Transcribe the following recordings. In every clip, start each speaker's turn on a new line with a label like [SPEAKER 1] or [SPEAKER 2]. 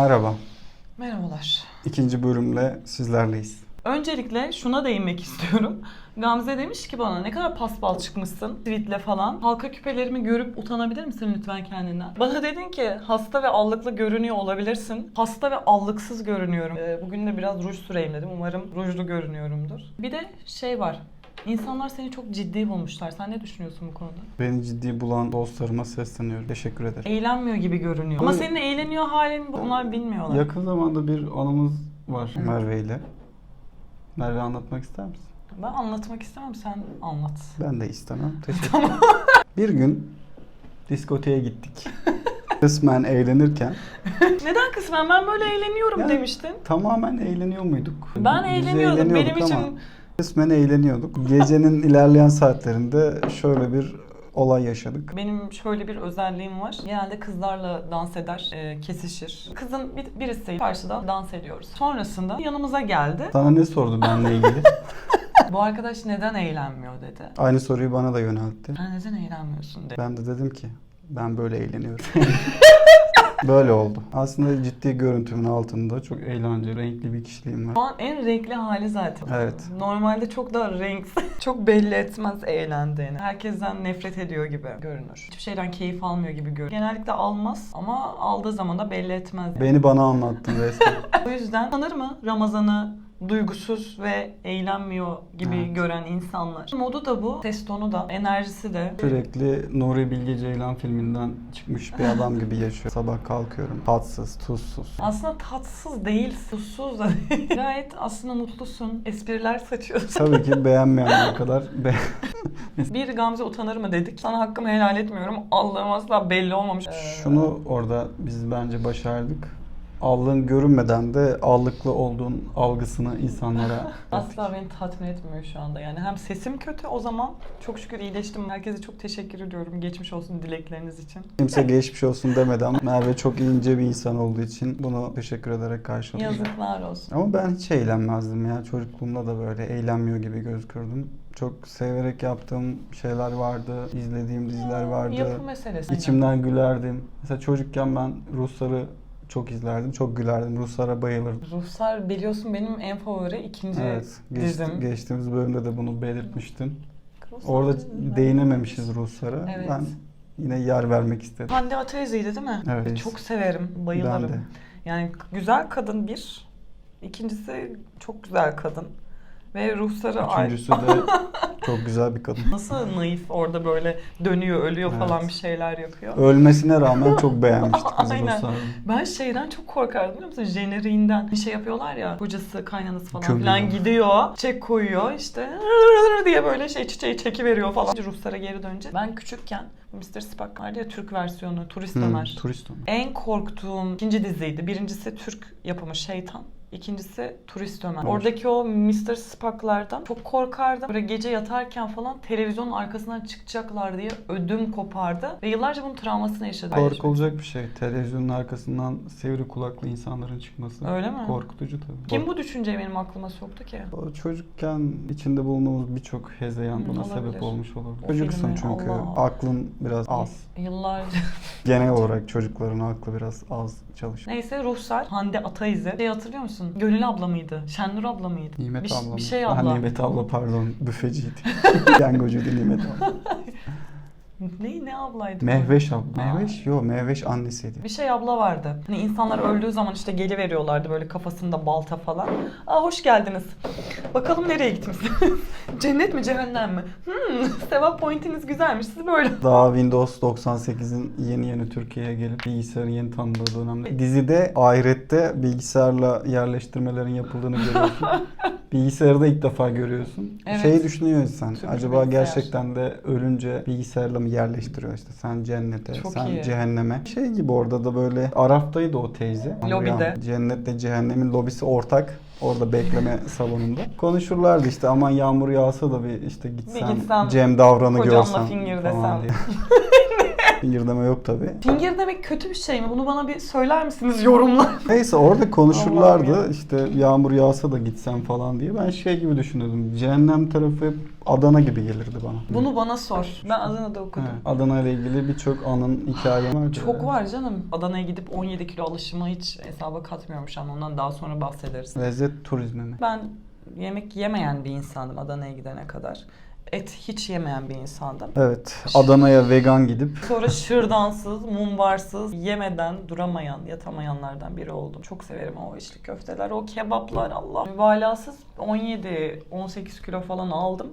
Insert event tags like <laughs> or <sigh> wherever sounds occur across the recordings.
[SPEAKER 1] Merhaba.
[SPEAKER 2] Merhabalar.
[SPEAKER 1] İkinci bölümle sizlerleyiz.
[SPEAKER 2] Öncelikle şuna değinmek istiyorum. Gamze demiş ki bana ne kadar paspal çıkmışsın tweetle falan. Halka küpelerimi görüp utanabilir misin lütfen kendinden? Bana dedin ki hasta ve allıklı görünüyor olabilirsin. Hasta ve allıksız görünüyorum. Ee, bugün de biraz ruj süreyim dedim. Umarım rujlu görünüyorumdur. Bir de şey var. İnsanlar seni çok ciddi bulmuşlar. Sen ne düşünüyorsun bu konuda?
[SPEAKER 1] Beni ciddi bulan dostlarıma sesleniyorum. Teşekkür ederim.
[SPEAKER 2] Eğlenmiyor gibi görünüyor. Ama senin eğleniyor halin bunlar bilmiyorlar.
[SPEAKER 1] Yakın zamanda bir anımız var Merve ile. Merve anlatmak ister misin?
[SPEAKER 2] Ben anlatmak istemem. Sen anlat.
[SPEAKER 1] Ben de istemem. <laughs> Teşekkür Bir gün diskoteye gittik. <laughs> Kısmen eğlenirken
[SPEAKER 2] Neden kısmen? Ben böyle eğleniyorum
[SPEAKER 1] Yani-
[SPEAKER 2] demiştin.
[SPEAKER 1] tamamen eğleniyor muyduk?
[SPEAKER 2] Ben
[SPEAKER 1] Biz
[SPEAKER 2] eğleniyordum. Benim
[SPEAKER 1] ama
[SPEAKER 2] için
[SPEAKER 1] Kısmen eğleniyorduk. Gecenin ilerleyen saatlerinde şöyle bir olay yaşadık.
[SPEAKER 2] benim şöyle bir özelliğim var. Genelde kızlarla dans eder, e, kesişir. Kızın bir, birisi karşıda dans ediyoruz. Sonrasında yanımıza geldi.
[SPEAKER 1] Sana ne sordu benimle ilgili? <laughs>
[SPEAKER 2] Bu arkadaş neden eğlenmiyor dedi.
[SPEAKER 1] Aynı soruyu bana da yöneltti.
[SPEAKER 2] Sen neden eğlenmiyorsun dedi.
[SPEAKER 1] Ben de dedim ki ben böyle eğleniyorum. <laughs> böyle oldu. Aslında ciddi görüntümün altında çok eğlenceli, renkli bir kişiliğim var.
[SPEAKER 2] Şu an en renkli hali zaten.
[SPEAKER 1] Evet.
[SPEAKER 2] Normalde çok daha renksiz, <laughs> çok belli etmez eğlendiğini. Herkesten nefret ediyor gibi görünür. Hiçbir şeyden keyif almıyor gibi görünür. Genellikle almaz ama aldığı zaman da belli etmez.
[SPEAKER 1] Beni bana anlattın resmen. <laughs>
[SPEAKER 2] O yüzden sanır mı Ramazan'ı duygusuz ve eğlenmiyor gibi
[SPEAKER 1] Evet.
[SPEAKER 2] gören insanlar. Modu da bu, ses tonu da, enerjisi de.
[SPEAKER 1] Sürekli Nuri Bilge Ceylan filminden çıkmış bir adam gibi yaşıyor. Sabah kalkıyorum. Tatsız, tuzsuz.
[SPEAKER 2] Aslında tatsız değil, susuz da değil. <laughs> Gayet aslında mutlusun, espriler saçıyorsun.
[SPEAKER 1] Tabii ki beğenmeyenler <laughs> kadar be <laughs>
[SPEAKER 2] Bir Gamze utanır mı dedik. Sana hakkımı helal etmiyorum. Allah'ım asla belli olmamış.
[SPEAKER 1] Şunu orada biz bence başardık. Allığın görünmeden de allıklı olduğun algısını insanlara <laughs>
[SPEAKER 2] Asla beni tatmin etmiyor şu anda. Yani hem sesim kötü o zaman çok şükür iyileştim. Herkese çok teşekkür ediyorum. Geçmiş olsun dilekleriniz için.
[SPEAKER 1] Kimse geçmiş olsun demedi ama Merve çok ince bir insan olduğu için bunu teşekkür ederek karşıladım.
[SPEAKER 2] Yazıklar olsun.
[SPEAKER 1] Ama ben hiç eğlenmezdim ya. Çocukluğumda da böyle eğlenmiyor gibi gözükürdüm. Çok severek yaptığım şeyler vardı. izlediğim diziler vardı.
[SPEAKER 2] Yapı meselesi.
[SPEAKER 1] İçimden gülerdim. Mesela çocukken ben Rusları çok izlerdim. Çok gülerdim. Ruslara bayılırdım.
[SPEAKER 2] Ruhsar biliyorsun benim en favori ikinci
[SPEAKER 1] Evet. Geçti,
[SPEAKER 2] dizim.
[SPEAKER 1] geçtiğimiz bölümde de bunu belirtmiştin.
[SPEAKER 2] Ruhsar
[SPEAKER 1] Orada
[SPEAKER 2] dizim.
[SPEAKER 1] değinememişiz Ruslara.
[SPEAKER 2] Evet.
[SPEAKER 1] Ben yine yer vermek istedim.
[SPEAKER 2] Hande Ataizi'ydi değil mi?
[SPEAKER 1] Evet.
[SPEAKER 2] Çok severim,
[SPEAKER 1] Ben
[SPEAKER 2] bayılırım.
[SPEAKER 1] de.
[SPEAKER 2] Yani güzel kadın bir. İkincisi çok güzel kadın. Ve ruhsarı ay-
[SPEAKER 1] Üçüncüsü de <laughs> çok güzel bir kadın.
[SPEAKER 2] Nasıl naif orada böyle dönüyor, ölüyor
[SPEAKER 1] Evet.
[SPEAKER 2] falan bir şeyler yapıyor.
[SPEAKER 1] Ölmesine rağmen çok beğenmiştik <laughs> biz
[SPEAKER 2] Aynen. Ben şeyden çok korkardım biliyor musun? Jeneriğinden bir şey yapıyorlar ya. Kocası, kaynanası falan
[SPEAKER 1] Kömür.
[SPEAKER 2] filan gidiyor. Çek koyuyor işte <laughs> diye böyle şey çiçeği çekiveriyor falan. Ruhsar'a geri dönünce. Ben küçükken Mr. Spock vardı ya Türk versiyonu. Turist
[SPEAKER 1] Hmm,
[SPEAKER 2] Ömer.
[SPEAKER 1] turist Ömer.
[SPEAKER 2] En korktuğum ikinci diziydi. Birincisi Türk yapımı Şeytan. İkincisi Turist Ömer. Oradaki o Mr. Spock'lardan çok korkardım. Böyle gece yatarken falan televizyonun arkasından çıkacaklar diye ödüm kopardı. Ve yıllarca bunun travmasını yaşadım.
[SPEAKER 1] Korkulacak bir şey. Televizyonun arkasından sivri kulaklı insanların çıkması.
[SPEAKER 2] Öyle mi?
[SPEAKER 1] Korkutucu tabii.
[SPEAKER 2] Kim bu düşünceyi benim aklıma soktu ki?
[SPEAKER 1] O çocukken içinde bulunduğumuz birçok hezeyan buna
[SPEAKER 2] Olabilir.
[SPEAKER 1] sebep olmuş olabilir.
[SPEAKER 2] O
[SPEAKER 1] Çocuksun
[SPEAKER 2] filmi,
[SPEAKER 1] çünkü.
[SPEAKER 2] Allah.
[SPEAKER 1] Aklın biraz az.
[SPEAKER 2] Yıllarca.
[SPEAKER 1] Genel olarak çocukların aklı biraz az çalışıyor.
[SPEAKER 2] Neyse Ruhsar, Hande Ataizi. Şey hatırlıyor musun? Gönül abla mıydı? Şenur abla mıydı?
[SPEAKER 1] Nimet
[SPEAKER 2] bir,
[SPEAKER 1] abla mı?
[SPEAKER 2] Bir şey
[SPEAKER 1] Ha,
[SPEAKER 2] abla.
[SPEAKER 1] Nimet abla pardon. <laughs> Büfeciydi. <laughs> Yangocuydu Nimet abla. <laughs> <laughs>
[SPEAKER 2] Ne, ne ablaydı?
[SPEAKER 1] Mehveş abla. Mehveş? Yok Mehveş annesiydi.
[SPEAKER 2] Bir şey abla vardı. Hani insanlar öldüğü zaman işte geli veriyorlardı böyle kafasında balta falan. Aa hoş geldiniz. Bakalım nereye gitmişsiniz? <laughs> Cennet mi cehennem mi? Hmm, <laughs> sevap pointiniz güzelmiş. Siz böyle.
[SPEAKER 1] Daha Windows 98'in yeni yeni Türkiye'ye gelip bilgisayarın yeni tanındığı dönemde. Dizide ahirette bilgisayarla yerleştirmelerin yapıldığını görüyorsun. Bilgisayarı da ilk defa görüyorsun.
[SPEAKER 2] Evet.
[SPEAKER 1] Şeyi düşünüyor insan.
[SPEAKER 2] Tüplü
[SPEAKER 1] Acaba
[SPEAKER 2] bilgisayar.
[SPEAKER 1] gerçekten de ölünce bilgisayarla mı yerleştiriyor işte sen cennete,
[SPEAKER 2] Çok
[SPEAKER 1] sen
[SPEAKER 2] iyi.
[SPEAKER 1] cehenneme. Şey gibi orada da böyle Araftaydı o teyze.
[SPEAKER 2] Lobide.
[SPEAKER 1] Cennetle cehennemin lobisi ortak. Orada bekleme <laughs> salonunda. Konuşurlardı işte aman yağmur yağsa da bir işte gitsen,
[SPEAKER 2] gitsem,
[SPEAKER 1] Cem Davran'ı
[SPEAKER 2] kocamla
[SPEAKER 1] görsen
[SPEAKER 2] finger
[SPEAKER 1] falan
[SPEAKER 2] desem. <laughs>
[SPEAKER 1] Fingirdeme yok tabii.
[SPEAKER 2] Fingir demek kötü bir şey mi? Bunu bana bir söyler misiniz yorumlar? <laughs>
[SPEAKER 1] Neyse orada konuşurlardı işte yağmur yağsa da gitsem falan diye. Ben şey gibi düşünüyordum. Cehennem tarafı hep Adana gibi gelirdi bana.
[SPEAKER 2] Bunu bana sor. Ben Adana'da okudum.
[SPEAKER 1] Evet, Adana ile ilgili birçok anın hikayem var.
[SPEAKER 2] Çok var canım. Adana'ya gidip 17 kilo alışımı hiç hesaba katmıyormuş ama ondan daha sonra bahsederiz.
[SPEAKER 1] Lezzet turizmi mi?
[SPEAKER 2] Ben yemek yemeyen bir insandım Adana'ya gidene kadar. Et hiç yemeyen bir insandım.
[SPEAKER 1] Evet. Adana'ya vegan gidip
[SPEAKER 2] Sonra şırdansız, mumbarsız, yemeden duramayan, yatamayanlardan biri oldum. Çok severim o içli köfteler, o kebaplar Allah. Mübalağasız 17-18 kilo falan aldım.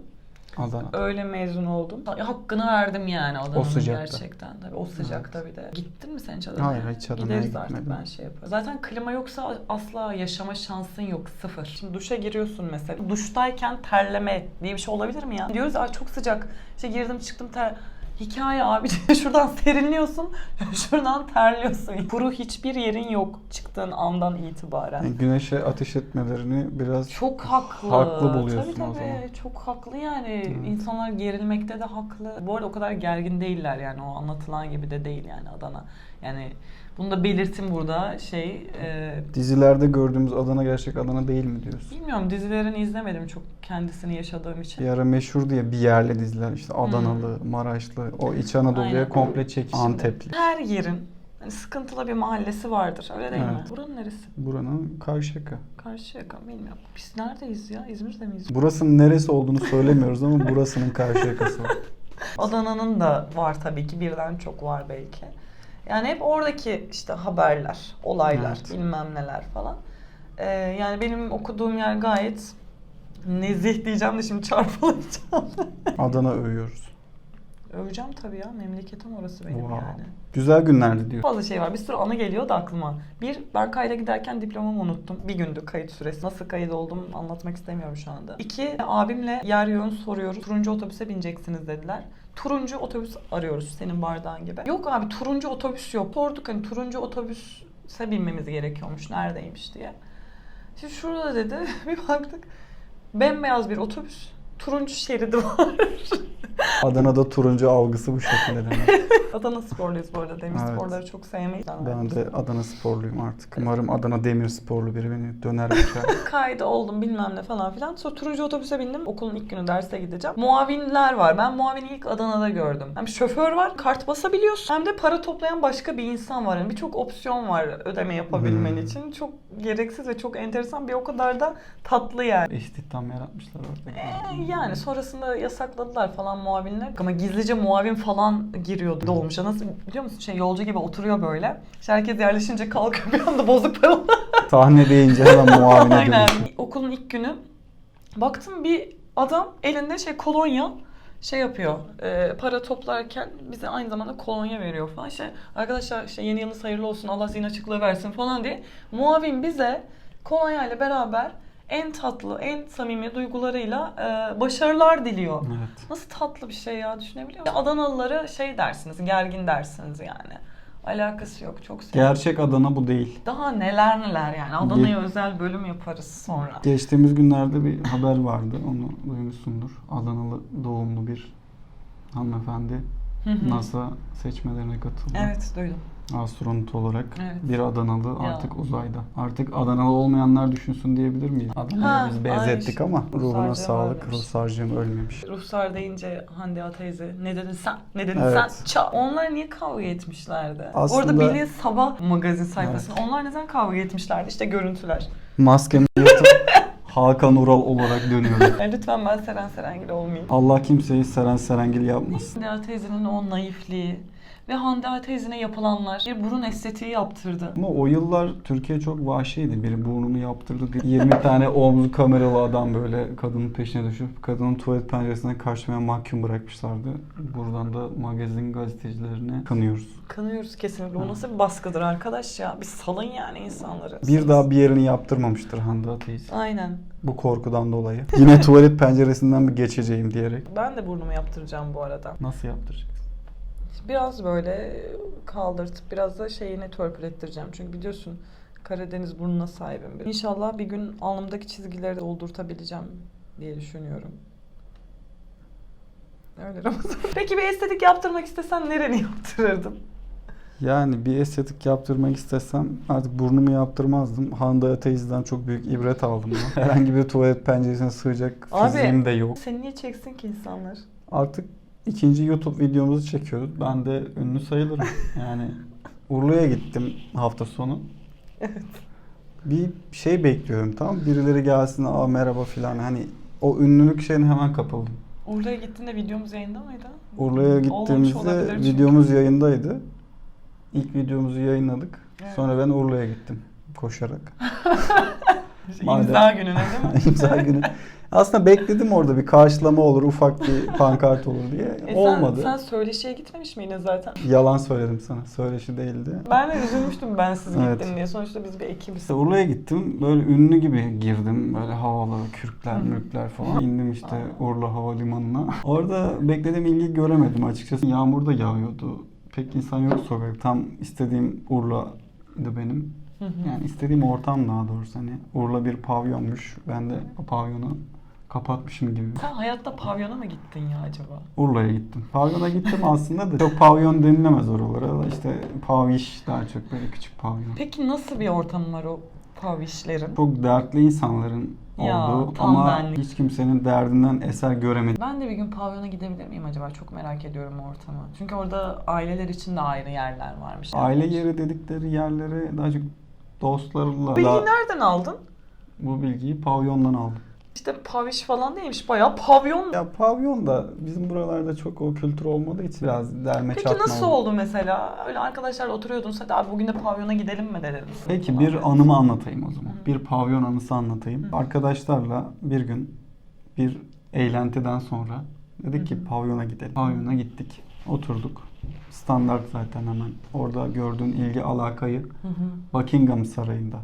[SPEAKER 1] Adana.
[SPEAKER 2] Öyle mezun oldum. Hakkını verdim yani Adana'nın
[SPEAKER 1] O sıcakta.
[SPEAKER 2] gerçekten. Tabii o sıcakta bir de. Gittin mi sen hiç Adana'ya?
[SPEAKER 1] Hayır, hiç Adana'ya
[SPEAKER 2] Gideriz artık
[SPEAKER 1] gitmedim.
[SPEAKER 2] ben şey yaparım. Zaten klima yoksa asla yaşama şansın yok. Sıfır. Şimdi duşa giriyorsun mesela. Duştayken terleme diye bir şey olabilir mi ya? Diyoruz ay çok sıcak. İşte girdim çıktım ter... Hikaye abi. <laughs> Şuradan serinliyorsun, <laughs> şuradan terliyorsun. Kuru hiçbir yerin yok çıktığın andan itibaren.
[SPEAKER 1] Yani güneşe ateş etmelerini biraz
[SPEAKER 2] Çok haklı.
[SPEAKER 1] Haklı buluyorsun
[SPEAKER 2] tabii,
[SPEAKER 1] o
[SPEAKER 2] tabii.
[SPEAKER 1] zaman.
[SPEAKER 2] Çok haklı yani.
[SPEAKER 1] Evet.
[SPEAKER 2] İnsanlar gerilmekte de haklı. Bu arada o kadar gergin değiller yani. O anlatılan gibi de değil yani Adana. Yani bunu da belirtim burada şey e,
[SPEAKER 1] dizilerde gördüğümüz Adana gerçek Adana değil mi diyorsun?
[SPEAKER 2] bilmiyorum dizilerini izlemedim çok kendisini yaşadığım için.
[SPEAKER 1] Bir ara meşhur diye bir yerli diziler işte Adanalı, Maraşlı, o İç Anadolu'ya
[SPEAKER 2] Aynen.
[SPEAKER 1] komple çek. Antepli.
[SPEAKER 2] Her yerin hani sıkıntılı bir mahallesi vardır. Öyle değil mi?
[SPEAKER 1] Evet.
[SPEAKER 2] Buranın neresi?
[SPEAKER 1] Buranın Karşıyaka.
[SPEAKER 2] Karşıyaka bilmiyorum. Biz neredeyiz ya? İzmir'de miyiz?
[SPEAKER 1] Burasının neresi olduğunu söylemiyoruz ama burasının Karşıyakası var. <laughs>
[SPEAKER 2] Adana'nın da var tabii ki birden çok var belki. Yani hep oradaki işte haberler, olaylar,
[SPEAKER 1] Evet.
[SPEAKER 2] bilmem neler falan. Ee, yani benim okuduğum yer gayet nezih diyeceğim de şimdi çarpılacağım.
[SPEAKER 1] Adana övüyoruz.
[SPEAKER 2] Öveceğim tabii ya memleketim orası benim
[SPEAKER 1] Wow.
[SPEAKER 2] yani.
[SPEAKER 1] Güzel günlerdi diyor.
[SPEAKER 2] Fazla şey var. Bir sürü anı geliyor da aklıma. Bir, ben kayda giderken diplomamı unuttum. Bir gündü kayıt süresi. Nasıl kayıt oldum anlatmak istemiyorum şu anda. İki, abimle yer yön soruyoruz. Turuncu otobüse bineceksiniz dediler. Turuncu otobüs arıyoruz senin bardağın gibi. Yok abi turuncu otobüs yok. Sorduk hani turuncu otobüse binmemiz gerekiyormuş. Neredeymiş diye. Şimdi şurada dedi. <laughs> bir baktık. Bembeyaz bir otobüs. Turuncu şeridi <laughs> var.
[SPEAKER 1] Adana'da turuncu algısı bu şekilde demek. <laughs>
[SPEAKER 2] Adana sporluyuz bu arada. Demir
[SPEAKER 1] Evet.
[SPEAKER 2] sporları çok sevmeyiz.
[SPEAKER 1] Ben de Adana sporluyum artık. Umarım Adana demir sporlu biri beni döner bıçar. <laughs>
[SPEAKER 2] kaydı oldum bilmem ne falan filan. Sonra turuncu otobüse bindim. Okulun ilk günü derse gideceğim. Muavinler var. Ben muavini ilk Adana'da gördüm. Hem şoför var, kart basabiliyorsun. Hem de para toplayan başka bir insan var. Yani birçok opsiyon var ödeme yapabilmen
[SPEAKER 1] Hmm.
[SPEAKER 2] için. Çok gereksiz ve çok enteresan bir o kadar da tatlı yani.
[SPEAKER 1] İstihdam yaratmışlar orada.
[SPEAKER 2] Ee, yani sonrasında yasakladılar falan muavinler. Ama gizlice muavin falan giriyordu dolmuşa. Nasıl biliyor musun? Şey yolcu gibi oturuyor böyle. İşte herkes yerleşince kalkıyor <laughs> bir anda bozuk paralar.
[SPEAKER 1] Sahne deyince hemen muavine <laughs>
[SPEAKER 2] Aynen.
[SPEAKER 1] dönüşüyor.
[SPEAKER 2] Okulun ilk günü baktım bir adam elinde şey kolonya şey yapıyor. e, para toplarken bize aynı zamanda kolonya veriyor falan. İşte arkadaşlar işte yeni yılınız hayırlı olsun Allah zihin açıklığı versin falan diye. Muavin bize kolonya ile beraber en tatlı, en samimi duygularıyla e, başarılar diliyor.
[SPEAKER 1] Evet.
[SPEAKER 2] Nasıl tatlı bir şey ya düşünebiliyor musun? Adanalıları şey dersiniz, gergin dersiniz yani. Alakası yok. Çok seviyorum.
[SPEAKER 1] Gerçek Adana bu değil.
[SPEAKER 2] Daha neler neler yani. Adana'ya özel bölüm yaparız sonra.
[SPEAKER 1] Geçtiğimiz günlerde bir haber vardı. Onu duymuşsundur. Adanalı doğumlu bir hanımefendi
[SPEAKER 2] Hı hı.
[SPEAKER 1] NASA seçmelerine katıldı.
[SPEAKER 2] Evet duydum.
[SPEAKER 1] Astronot olarak
[SPEAKER 2] Evet.
[SPEAKER 1] bir Adanalı
[SPEAKER 2] Ya.
[SPEAKER 1] artık uzayda. Artık Adanalı olmayanlar düşünsün diyebilir miyiz? Adana'yı
[SPEAKER 2] Ha,
[SPEAKER 1] biz benzettik ama ruhuna sağlık.
[SPEAKER 2] ölmemiş.
[SPEAKER 1] Ruhsarcığım ölmemiş.
[SPEAKER 2] Ruhsar deyince Hande Ağa teyze ne dedin sen? Ne dedin
[SPEAKER 1] Evet.
[SPEAKER 2] sen? Ça. Onlar niye kavga etmişlerdi?
[SPEAKER 1] Aslında-
[SPEAKER 2] Orada Billy Sabah magazin sayfasında onlar neden kavga etmişlerdi? İşte görüntüler.
[SPEAKER 1] Maskemi <laughs> Hakan Ural olarak dönüyorum. <laughs>
[SPEAKER 2] Yani lütfen ben Seren Serengil olmayayım.
[SPEAKER 1] Allah kimseyi Seren Serengil yapmasın.
[SPEAKER 2] Hande Ağa teyzenin o naifliği ve Hande Ağa teyzene yapılanlar bir burun estetiği yaptırdı.
[SPEAKER 1] Ama o yıllar Türkiye çok vahşiydi. Biri burnunu yaptırdı diye 20 tane omzu kameralı adam böyle kadının peşine düşüp kadının tuvalet penceresinden kaçmaya mahkum bırakmışlardı. Buradan da magazin gazetecilerine kanıyoruz.
[SPEAKER 2] Kanıyoruz kesinlikle. Bu nasıl bir baskıdır arkadaş ya? Bir salın yani insanları.
[SPEAKER 1] Bir daha bir yerini yaptırmamıştır Hande Ateist.
[SPEAKER 2] Aynen.
[SPEAKER 1] Bu korkudan dolayı. Yine tuvalet penceresinden mi geçeceğim diyerek.
[SPEAKER 2] Ben de burnumu yaptıracağım bu arada.
[SPEAKER 1] Nasıl yaptıracaksın?
[SPEAKER 2] Biraz böyle kaldırtıp biraz da şeyini törpül ettireceğim. Çünkü biliyorsun Karadeniz burnuna sahibim. İnşallah bir gün alnımdaki çizgileri de oldurtabileceğim diye düşünüyorum. Öyle Ramazan. <laughs> Peki bir estetik yaptırmak istesen nereni yaptırırdın?
[SPEAKER 1] Yani bir estetik yaptırmak istesem artık burnumu yaptırmazdım. Hande Ateiz'den çok büyük ibret aldım ben. <laughs> Herhangi bir tuvalet penceresine sığacak
[SPEAKER 2] Abi.
[SPEAKER 1] fiziğim de yok.
[SPEAKER 2] Seni niye çeksin ki insanlar?
[SPEAKER 1] Artık ikinci YouTube videomuzu çekiyoruz. Ben de ünlü sayılırım. <laughs> Yani Urla'ya gittim hafta sonu.
[SPEAKER 2] Evet.
[SPEAKER 1] Bir şey bekliyorum tamam? Birileri gelsin aa merhaba filan hani o ünlülük şeyine hemen kapıldım.
[SPEAKER 2] Urla'ya gittiğinde videomuz yayında mıydı?
[SPEAKER 1] Urla'ya gittiğimizde videomuz yayındaydı. İlk videomuzu yayınladık.
[SPEAKER 2] Evet.
[SPEAKER 1] Sonra ben Urla'ya gittim koşarak. <laughs>
[SPEAKER 2] İmza gününe değil mi? <laughs>
[SPEAKER 1] İmza günü. Aslında bekledim orada bir karşılama olur, ufak bir pankart olur diye. <laughs>
[SPEAKER 2] E sen-
[SPEAKER 1] Olmadı.
[SPEAKER 2] Sen, söyleşiye gitmemiş miydin zaten?
[SPEAKER 1] Yalan söyledim sana. Söyleşi değildi.
[SPEAKER 2] Ben de üzülmüştüm ben siz
[SPEAKER 1] Evet.
[SPEAKER 2] gittin diye. Sonuçta biz bir ekibiz.
[SPEAKER 1] İşte Urla'ya gittim. Böyle ünlü gibi girdim. Böyle havalı, kürkler, mürkler falan. İndim işte Urla Havalimanı'na. Orada beklediğim ilgi göremedim açıkçası. Yağmur da yağıyordu. Pek insan yok sokak. Tam istediğim Urla'dı benim.
[SPEAKER 2] Hı hı.
[SPEAKER 1] Yani istediğim ortam daha doğrusu. Hani Urla bir pavyonmuş. Ben de o pavyonu kapatmışım gibi.
[SPEAKER 2] Sen hayatta pavyona mı gittin ya acaba?
[SPEAKER 1] Urla'ya gittim. Pavyona gittim aslında da çok pavyon denilemez oralara. İşte paviş daha çok böyle küçük pavyon.
[SPEAKER 2] Peki nasıl bir ortam var o pavişlerin?
[SPEAKER 1] Çok dertli insanların
[SPEAKER 2] Ya,
[SPEAKER 1] olduğu
[SPEAKER 2] tam
[SPEAKER 1] ama
[SPEAKER 2] benlik.
[SPEAKER 1] hiç kimsenin derdinden eser göremedim.
[SPEAKER 2] Ben de bir gün pavyona gidebilir miyim acaba? Çok merak ediyorum ortamı. Çünkü orada aileler için de ayrı yerler varmış.
[SPEAKER 1] Aile yeri dedikleri yerlere daha çok dostlarla
[SPEAKER 2] Bilgiyi nereden aldın?
[SPEAKER 1] bu bilgiyi pavyondan aldım.
[SPEAKER 2] İşte paviş falan değilmiş. Bayağı pavyon.
[SPEAKER 1] Ya pavyon da bizim buralarda çok o kültür olmadığı için biraz derme
[SPEAKER 2] Peki
[SPEAKER 1] çatma
[SPEAKER 2] nasıl
[SPEAKER 1] oldu.
[SPEAKER 2] mesela? Öyle arkadaşlarla oturuyordun. Hadi abi bugün de pavyona gidelim mi dediniz?
[SPEAKER 1] Peki bir anımı anlatayım o zaman.
[SPEAKER 2] Hı.
[SPEAKER 1] Bir pavyon anısı anlatayım.
[SPEAKER 2] Hı.
[SPEAKER 1] Arkadaşlarla bir gün bir eğlentiden sonra dedik ki pavyona gidelim. Pavyona gittik. Oturduk. Standart zaten hemen. Orada gördüğün ilgi alakayı
[SPEAKER 2] Hı hı.
[SPEAKER 1] Buckingham Sarayı'nda.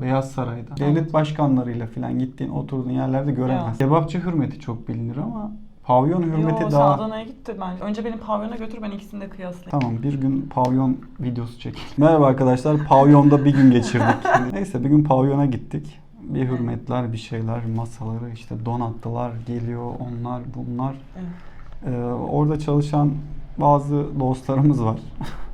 [SPEAKER 1] Beyaz Saray'da.
[SPEAKER 2] Evet.
[SPEAKER 1] Devlet başkanlarıyla falan gittiğin, oturduğun yerlerde göremez.
[SPEAKER 2] Beyaz.
[SPEAKER 1] Kebapçı hürmeti çok bilinir ama pavyon hürmeti
[SPEAKER 2] Yo,
[SPEAKER 1] daha...
[SPEAKER 2] Adana'ya gitti bence. Önce beni pavyona götür ben ikisini de kıyaslayayım.
[SPEAKER 1] Tamam bir gün pavyon videosu çekelim. Merhaba arkadaşlar pavyonda bir gün geçirdik. <laughs> Neyse bir gün pavyona gittik. Bir hürmetler bir şeyler masaları işte donattılar geliyor onlar bunlar.
[SPEAKER 2] Evet.
[SPEAKER 1] Ee, orada çalışan bazı dostlarımız var.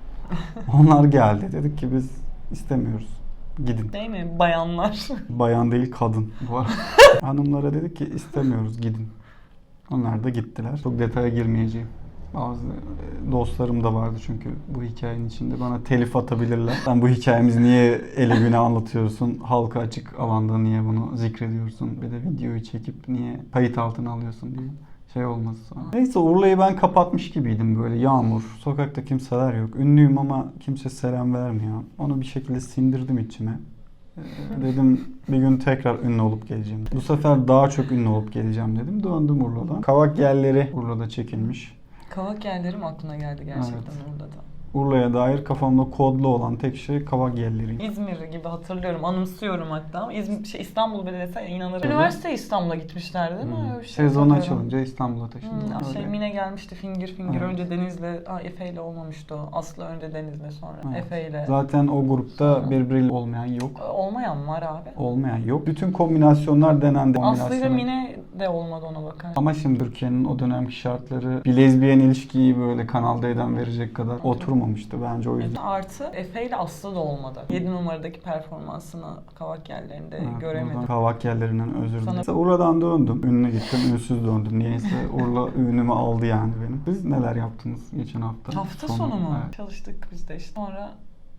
[SPEAKER 1] <laughs> onlar geldi dedik ki biz istemiyoruz gidin.
[SPEAKER 2] Değil mi? Bayanlar. <laughs>
[SPEAKER 1] Bayan değil kadın bu arada. <laughs> Hanımlara dedik ki istemiyoruz gidin. Onlar da gittiler. Çok detaya girmeyeceğim. Bazı e, dostlarım da vardı çünkü bu hikayenin içinde bana telif atabilirler. Sen bu hikayemizi niye ele güne anlatıyorsun? Halka açık alanda niye bunu zikrediyorsun? Bir de videoyu çekip niye kayıt altına alıyorsun diye şey olmaz sonra. Neyse Urla'yı ben kapatmış gibiydim böyle yağmur. Sokakta kimseler yok. Ünlüyüm ama kimse selam vermiyor. Onu bir şekilde sindirdim içime. Ee, Dedim bir gün tekrar ünlü olup geleceğim. Bu sefer daha çok ünlü olup geleceğim dedim. Döndüm Urla'dan. Kavak yerleri Urla'da çekilmiş.
[SPEAKER 2] Kavak yerlerim aklına geldi gerçekten
[SPEAKER 1] Evet.
[SPEAKER 2] orada da.
[SPEAKER 1] Urla'ya dair kafamda kodlu olan tek şey kavak yerleri.
[SPEAKER 2] İzmir gibi hatırlıyorum, anımsıyorum hatta İzmir, şey, İstanbul bile dese inanırım. Üniversite İstanbul'a gitmişlerdi değil mi? Öyle bir şey
[SPEAKER 1] Sezon açılınca İstanbul'a taşındım.
[SPEAKER 2] Hmm, şey. Mine gelmişti fingir fingir
[SPEAKER 1] Evet.
[SPEAKER 2] önce Deniz'le, aa Efe ile olmamıştı o. Aslı önce Deniz'le sonra
[SPEAKER 1] Evet.
[SPEAKER 2] Efe ile.
[SPEAKER 1] Zaten o grupta
[SPEAKER 2] Sonra.
[SPEAKER 1] birbiriyle olmayan yok.
[SPEAKER 2] Olmayan var abi.
[SPEAKER 1] Olmayan yok. Bütün kombinasyonlar denendi.
[SPEAKER 2] Aslı ile Mine de olmadı ona bakar.
[SPEAKER 1] Ama şimdi Türkiye'nin o dönemki şartları bir lezbiyen ilişkiyi böyle Kanal D'den verecek kadar oturmamıştı bence o yüzden.
[SPEAKER 2] Artı Efe ile Aslı da olmadı. 7 numaradaki performansını kavak yerlerinde
[SPEAKER 1] Evet,
[SPEAKER 2] göremedim.
[SPEAKER 1] Kavak yerlerinden özür dilerim.
[SPEAKER 2] Sana-
[SPEAKER 1] Urla'dan döndüm. Ünlü gittim, ünsüz döndüm. Niyeyse Urla <laughs> ünümü aldı yani benim. Siz neler yaptınız geçen hafta?
[SPEAKER 2] Hafta
[SPEAKER 1] Son-
[SPEAKER 2] sonu mu?
[SPEAKER 1] Evet.
[SPEAKER 2] Çalıştık biz de işte. Sonra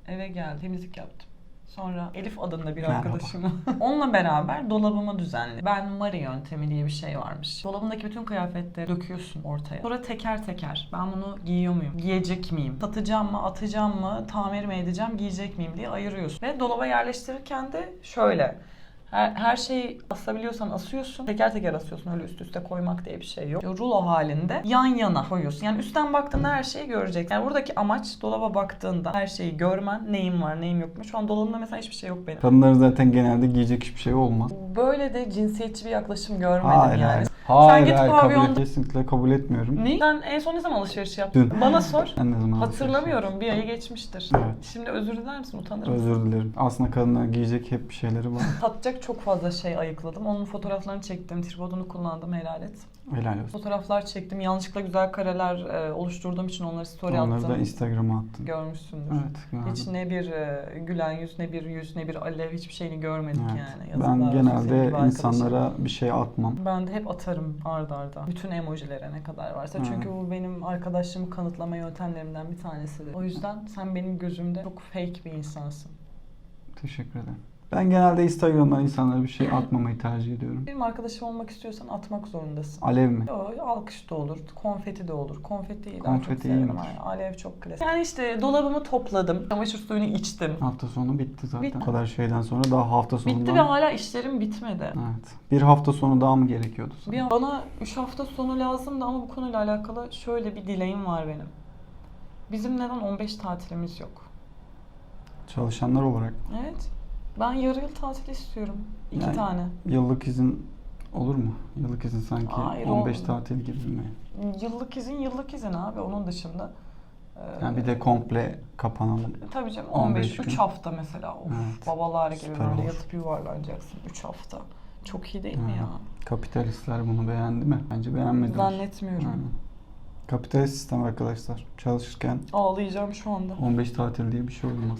[SPEAKER 2] eve geldim, temizlik yaptım. Sonra Elif adında bir
[SPEAKER 1] Merhaba.
[SPEAKER 2] arkadaşımla. <laughs> Onunla beraber dolabımı düzenledim. Ben Mari yöntemi diye bir şey varmış. Dolabındaki bütün kıyafetleri döküyorsun ortaya. Sonra teker teker ben bunu giyiyor muyum? Giyecek miyim? Satacağım mı? Atacağım mı? Tamir mi edeceğim? Giyecek miyim diye ayırıyorsun. Ve dolaba yerleştirirken de şöyle. Her, her şeyi asabiliyorsan asıyorsun. Teker teker asıyorsun. Öyle üst üste koymak diye bir şey yok. Rulo halinde yan yana koyuyorsun. Yani üstten baktığında her şeyi göreceksin. Yani buradaki amaç dolaba baktığında her şeyi görmen. Neyim var neyim yok mu? Şu an dolabımda mesela hiçbir şey yok benim.
[SPEAKER 1] Kadınların zaten genelde giyecek hiçbir şey olmaz.
[SPEAKER 2] Böyle de cinsiyetçi bir yaklaşım görmedim
[SPEAKER 1] Hayır,
[SPEAKER 2] yani.
[SPEAKER 1] hayır. Hayır,
[SPEAKER 2] git
[SPEAKER 1] hayır, kabul
[SPEAKER 2] pavyonda-
[SPEAKER 1] et- kesinlikle kabul etmiyorum.
[SPEAKER 2] Ne? Sen en son ne zaman alışveriş yaptın?
[SPEAKER 1] Dün.
[SPEAKER 2] Bana sor.
[SPEAKER 1] Ben ne zaman
[SPEAKER 2] Hatırlamıyorum. Bir ayı geçmiştir.
[SPEAKER 1] Evet.
[SPEAKER 2] Şimdi özür diler misin? Utanır mısın?
[SPEAKER 1] Özür dilerim. Aslında kadınlar giyecek hep bir şeyleri var. <laughs>
[SPEAKER 2] Satacak çok fazla şey ayıkladım. Onun fotoğraflarını çektim. Tripodunu kullandım helal et.
[SPEAKER 1] Helal olsun.
[SPEAKER 2] Fotoğraflar çektim. Yanlışlıkla güzel kareler e, oluşturduğum için onları story
[SPEAKER 1] Onları
[SPEAKER 2] attım.
[SPEAKER 1] da Instagram'a attın.
[SPEAKER 2] Görmüşsündür.
[SPEAKER 1] Evet. gördüm.
[SPEAKER 2] Hiç ne bir e, gülen yüz, ne bir yüz, ne bir alev hiçbir şeyini görmedik
[SPEAKER 1] Evet.
[SPEAKER 2] yani.
[SPEAKER 1] Ben
[SPEAKER 2] Yazıklar senin
[SPEAKER 1] genelde insanlara bir şey atmam.
[SPEAKER 2] Ben de hep atarım arda arda. Bütün emojilere ne kadar varsa.
[SPEAKER 1] Evet.
[SPEAKER 2] Çünkü bu benim arkadaşlığımı kanıtlama yöntemlerimden bir tanesidir. O yüzden sen benim gözümde çok fake bir insansın.
[SPEAKER 1] Teşekkür ederim. Ben genelde Instagram'dan insanlara bir şey atmamayı tercih ediyorum.
[SPEAKER 2] Benim arkadaşım olmak istiyorsan atmak zorundasın.
[SPEAKER 1] Alev mi?
[SPEAKER 2] Yo, alkış da olur, konfeti de olur. Konfeti daha
[SPEAKER 1] Konfeti iyi
[SPEAKER 2] severim.
[SPEAKER 1] midir?
[SPEAKER 2] Yani alev çok klasik. Yani işte dolabımı topladım. Çamaşır suyunu içtim.
[SPEAKER 1] Hafta sonu bitti zaten.
[SPEAKER 2] Bitti.
[SPEAKER 1] Bu kadar şeyden sonra daha hafta sonundan...
[SPEAKER 2] Bitti ve hala işlerim bitmedi.
[SPEAKER 1] Evet. Bir hafta sonu daha mı gerekiyordu sana?
[SPEAKER 2] Bir bana 3 hafta sonu lazımdı ama bu konuyla alakalı şöyle bir dileğim var benim. Bizim neden 15 tatilimiz yok?
[SPEAKER 1] Çalışanlar olarak
[SPEAKER 2] Evet. Ben yarı yıl tatil istiyorum. İki
[SPEAKER 1] Yani-
[SPEAKER 2] tane.
[SPEAKER 1] yıllık izin olur mu? Yıllık izin sanki
[SPEAKER 2] Hayır,
[SPEAKER 1] 15
[SPEAKER 2] olmaz.
[SPEAKER 1] tatil gibi mi?
[SPEAKER 2] Yıllık izin yıllık izin abi. Onun dışında. e,
[SPEAKER 1] Yani bir de komple kapanalım.
[SPEAKER 2] Tabii canım
[SPEAKER 1] 15
[SPEAKER 2] 15, 3
[SPEAKER 1] gün.
[SPEAKER 2] hafta mesela. Of,
[SPEAKER 1] Evet.
[SPEAKER 2] Babalar gibi
[SPEAKER 1] Süper
[SPEAKER 2] böyle
[SPEAKER 1] olur.
[SPEAKER 2] yatıp yuvarlanacaksın 3 hafta. Çok iyi değil mi ya?
[SPEAKER 1] Kapitalistler bunu beğendi mi? Bence beğenmediler.
[SPEAKER 2] Zannetmiyorum.
[SPEAKER 1] Aynen. Kapitalist sistem arkadaşlar. Çalışırken
[SPEAKER 2] Ağlayacağım şu anda.
[SPEAKER 1] 15 tatil diye bir şey olmaz.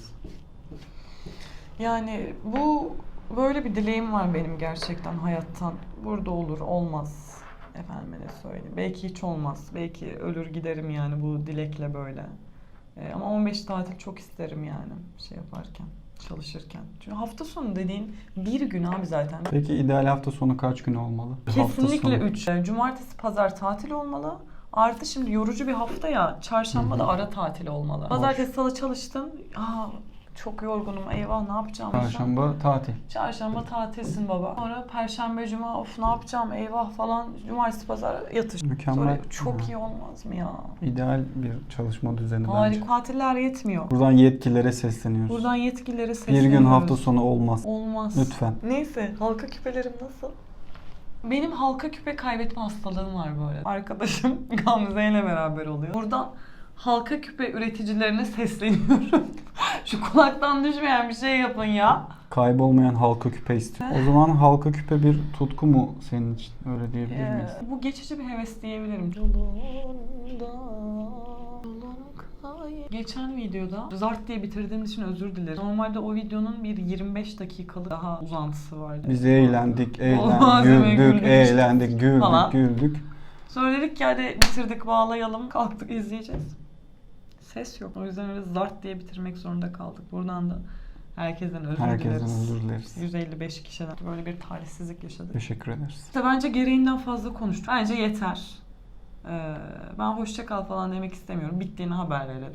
[SPEAKER 2] Yani bu böyle bir dileğim var benim gerçekten hayattan. Burada olur, olmaz. Efendime söyleyeyim. Belki hiç olmaz. Belki ölür giderim yani bu dilekle böyle. Ee, ama 15 tatil çok isterim yani şey yaparken, çalışırken. Çünkü hafta sonu dediğin bir gün abi zaten.
[SPEAKER 1] Peki ideal hafta sonu kaç gün olmalı?
[SPEAKER 2] Kesinlikle
[SPEAKER 1] sonu.
[SPEAKER 2] 3. Cumartesi, pazar tatil olmalı. Artı şimdi yorucu bir hafta ya. Çarşamba da ara tatil olmalı. Pazartesi, salı çalıştın. Aa, çok yorgunum. Eyvah ne yapacağım?
[SPEAKER 1] Çarşamba tatil.
[SPEAKER 2] Çarşamba tatilsin baba. Sonra perşembe, cuma of ne yapacağım eyvah falan. Cumartesi, pazar yatış.
[SPEAKER 1] Mükemmel.
[SPEAKER 2] Sonra çok
[SPEAKER 1] Hı.
[SPEAKER 2] iyi olmaz mı ya?
[SPEAKER 1] İdeal bir çalışma düzeni bence.
[SPEAKER 2] Harika. Tatiller yetmiyor.
[SPEAKER 1] Buradan yetkililere sesleniyoruz.
[SPEAKER 2] Buradan yetkililere
[SPEAKER 1] bir
[SPEAKER 2] sesleniyoruz.
[SPEAKER 1] gün hafta sonu olmaz.
[SPEAKER 2] Olmaz.
[SPEAKER 1] Lütfen.
[SPEAKER 2] Neyse halka küpelerim nasıl? Benim halka küpe kaybetme hastalığım var böyle. Arkadaşım <laughs> Gamze ile beraber oluyor. Buradan halka küpe üreticilerine sesleniyorum. <laughs> Şu kulaktan düşmeyen bir şey yapın ya.
[SPEAKER 1] Kaybolmayan halka küpe istiyor. O zaman halka küpe bir tutku mu senin için? Öyle diyebilir
[SPEAKER 2] Ee,
[SPEAKER 1] miyiz?
[SPEAKER 2] bu geçici bir heves diyebilirim. Geçen videoda zart diye bitirdiğim için özür dilerim. Normalde o videonun bir 25 dakikalık daha uzantısı vardı.
[SPEAKER 1] Biz eğlendik, <laughs>
[SPEAKER 2] Olmaz
[SPEAKER 1] eğlendik,
[SPEAKER 2] demek,
[SPEAKER 1] güldük,
[SPEAKER 2] güldük
[SPEAKER 1] eğlendik, güldük,
[SPEAKER 2] falan.
[SPEAKER 1] güldük.
[SPEAKER 2] Sonra dedik ki hadi bitirdik bağlayalım. Kalktık izleyeceğiz. Ses yok. O yüzden öyle zart diye bitirmek zorunda kaldık. Buradan da herkesten özür
[SPEAKER 1] Herkesten
[SPEAKER 2] dileriz.
[SPEAKER 1] özür dileriz.
[SPEAKER 2] 155 kişiden böyle bir talihsizlik yaşadık.
[SPEAKER 1] Teşekkür ederiz.
[SPEAKER 2] İşte bence gereğinden fazla konuştuk. Bence yeter. Ee, ben hoşça kal falan demek istemiyorum. Bittiğini haber verelim.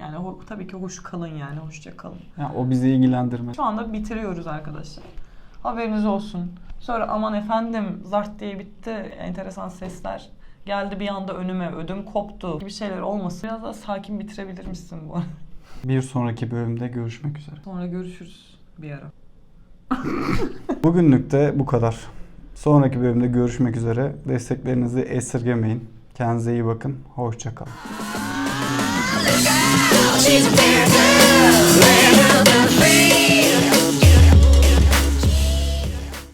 [SPEAKER 2] Yani ho- tabii ki hoş kalın yani. Hoşça kalın.
[SPEAKER 1] Ya, o bizi ilgilendirmez.
[SPEAKER 2] Şu anda bitiriyoruz arkadaşlar. Haberiniz olsun. Sonra aman efendim zart diye bitti. Enteresan sesler geldi bir anda önüme. Ödüm koptu gibi şeyler olmasın. Biraz daha sakin bitirebilir misin bu?
[SPEAKER 1] Bir sonraki bölümde görüşmek üzere.
[SPEAKER 2] Sonra görüşürüz bir ara. <laughs>
[SPEAKER 1] Bugünlük de bu kadar. Sonraki bölümde görüşmek üzere. Desteklerinizi esirgemeyin. Kendinize iyi bakın. Hoşça kalın.
[SPEAKER 3] She's a fair girl,